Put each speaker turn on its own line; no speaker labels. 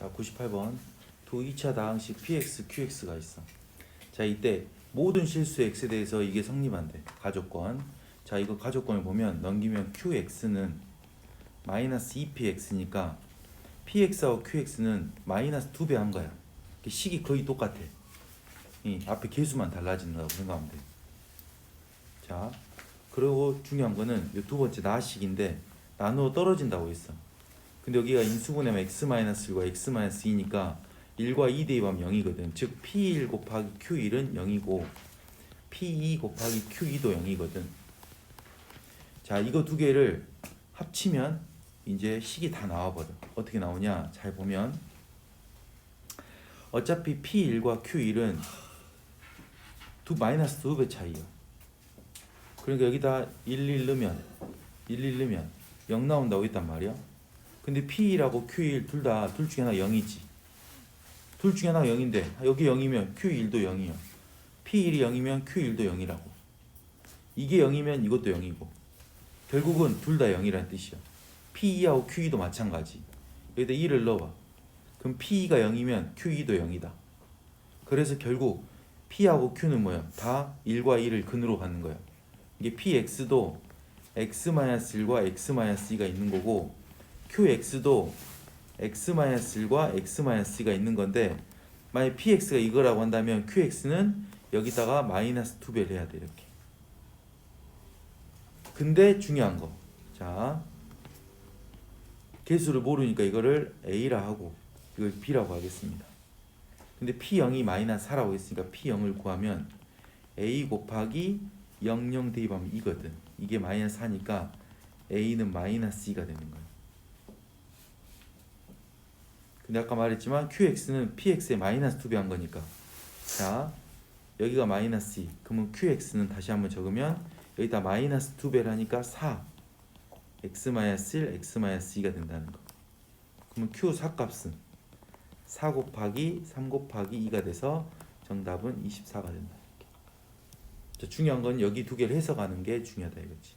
자, 98번. 두 2차 다항식 px, qx가 있어. 자, 이때 모든 실수 x에 대해서 이게 성립한대. 가족권. 자, 이거 가족권을 보면 넘기면 qx는 마이너스 2px니까 px하고 qx는 마이너스 2배 한 거야. 식이 거의 똑같아. 이 앞에 개수만 달라진다고 생각하면 돼. 자, 그리고 중요한 거는 이 두 번째 나식인데 나누어 떨어진다고 했어. 근데 여기가 인수분해면 x-1과 x-2니까 1과 2 대입하면 0이거든. 즉 p1 곱하기 q1은 0이고 p2 곱하기 q2도 0이거든. 자, 이거 두 개를 합치면 이제 식이 다 나와버려. 어떻게 나오냐? 잘 보면 어차피 p1과 q1은 두 마이너스 두 배 차이요. 그러니까 여기다 11 넣으면 11 넣으면 0 나온다고 했단 말이야. 근데 P1하고 Q1 둘 다 둘 중에 하나 0이지. 둘 중에 하나 0인데 여기 0이면 Q1도 0이야. P1이 0이면 Q1도 0이라고. 이게 0이면 이것도 0이고. 결국은 둘 다 0이라는 뜻이야. P2하고 Q2도 마찬가지. 여기다 1을 넣어봐. 그럼 P2가 0이면 Q2도 0이다. 그래서 결국 P하고 Q는 뭐야? 다 1과 1을 근으로 갖는 거야. 이게 PX도 X-1과 X-2가 있는 거고 QX도 X-1과 X-2가 있는 건데 만약 PX가 이거라고 한다면 QX는 여기다가 마이너스 2배를 해야 돼 이렇게. 근데 중요한 거. 자, 개수를 모르니까 이거를 A라 하고 이걸 B라고 하겠습니다. 근데 P0이 마이너스 4라고 했으니까 P0을 구하면 A 곱하기 00 대입하면 2거든. 이게 마이너스 4니까 A는 마이너스 2가 되는 거야 근데 아까 말했지만 QX는 PX의 마이너스 2배 한 거니까. 자 여기가 마이너스 2 그러면 QX는 다시 한번 적으면 여기다 마이너스 2배를 하니까 4 X 마이너스 1 X 마이너스 2가 된다는 거. 그러면 Q 4값은 4 곱하기 3 곱하기 2가 돼서 정답은 24가 된다. 자, 중요한 건 여기 두 개를 해석하는 게 중요하다 이거지